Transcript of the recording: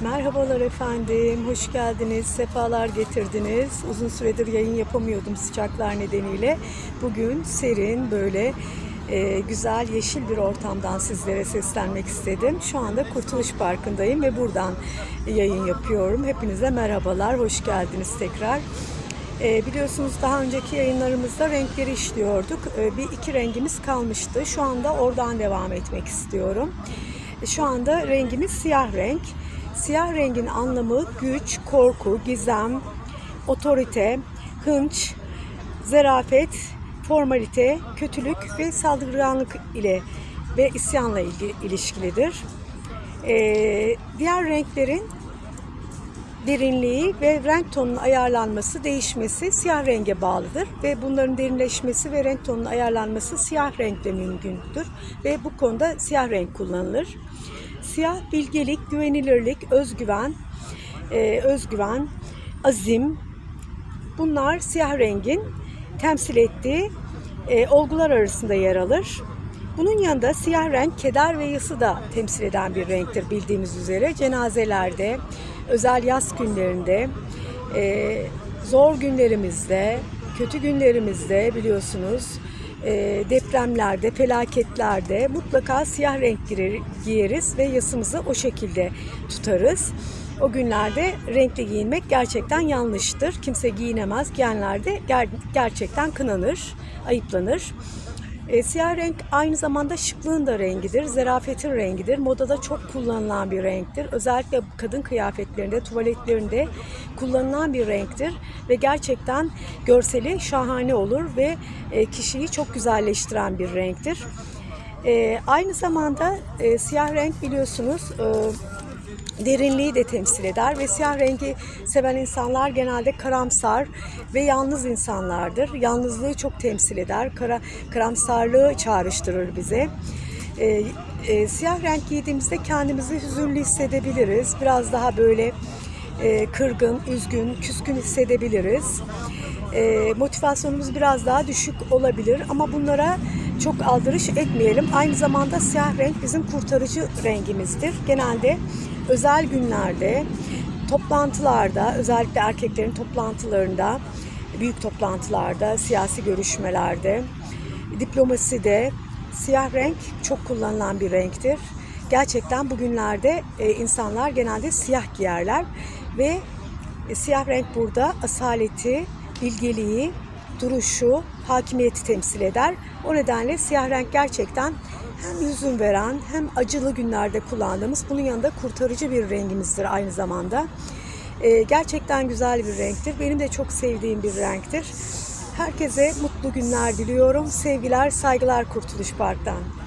Merhabalar efendim, hoş geldiniz, sefalar getirdiniz. Uzun süredir yayın yapamıyordum sıcaklar nedeniyle. Bugün serin, böyle e, güzel, yeşil bir ortamdan sizlere seslenmek istedim. Şu anda Kurtuluş Parkı'ndayım ve buradan yayın yapıyorum. Hepinize merhabalar, hoş geldiniz tekrar. E, biliyorsunuz daha önceki yayınlarımızda renkleri işliyorduk. E, bir iki rengimiz kalmıştı. Şu anda oradan devam etmek istiyorum. E, Şu anda rengimiz siyah renk. Siyah rengin anlamı güç, korku, gizem, otorite, hınç, zarafet, formalite, kötülük ve saldırganlık ile ve isyanla ilgi, ilişkilidir. Ee, diğer renklerin derinliği ve renk tonunun ayarlanması, değişmesi siyah renge bağlıdır ve bunların derinleşmesi ve renk tonunun ayarlanması siyah renkle mümkündür ve bu konuda siyah renk kullanılır. Siyah bilgelik, güvenilirlik, özgüven, e, özgüven, azim bunlar siyah rengin temsil ettiği e, olgular arasında yer alır. Bunun yanında siyah renk keder ve yası da temsil eden bir renktir bildiğimiz üzere. Cenazelerde, özel yaz günlerinde, e, zor günlerimizde, kötü günlerimizde biliyorsunuz depremlerde, felaketlerde mutlaka siyah renk girer- giyeriz ve yasımızı o şekilde tutarız. O günlerde renkli giyinmek gerçekten yanlıştır. Kimse giyinemez. Giyenler de ger- gerçekten kınanır, ayıplanır. E, siyah renk aynı zamanda şıklığın da rengidir, zarafetin rengidir. Modada çok kullanılan bir renktir. Özellikle kadın kıyafetlerinde, tuvaletlerinde kullanılan bir renktir. Ve gerçekten görseli şahane olur ve e, kişiyi çok güzelleştiren bir renktir. E, aynı zamanda e, siyah renk biliyorsunuz... E, derinliği de temsil eder ve siyah rengi seven insanlar genelde karamsar ve yalnız insanlardır. Yalnızlığı çok temsil eder, kara, karamsarlığı çağrıştırır bize. Ee, e, siyah renk giydiğimizde kendimizi hüzünlü hissedebiliriz. Biraz daha böyle e, kırgın, üzgün, küskün hissedebiliriz. E, motivasyonumuz biraz daha düşük olabilir ama bunlara çok aldırış etmeyelim. Aynı zamanda siyah renk bizim kurtarıcı rengimizdir. Genelde özel günlerde, toplantılarda, özellikle erkeklerin toplantılarında, büyük toplantılarda, siyasi görüşmelerde, diplomaside siyah renk çok kullanılan bir renktir. Gerçekten bugünlerde e, insanlar genelde siyah giyerler ve e, siyah renk burada asaleti, bilgeliği, duruşu, hakimiyeti temsil eder. O nedenle siyah renk gerçekten hem hüzün veren hem acılı günlerde kullandığımız bunun yanında kurtarıcı bir rengimizdir aynı zamanda. Ee, gerçekten güzel bir renktir. Benim de çok sevdiğim bir renktir. Herkese mutlu günler diliyorum. Sevgiler, saygılar Kurtuluş Park'tan.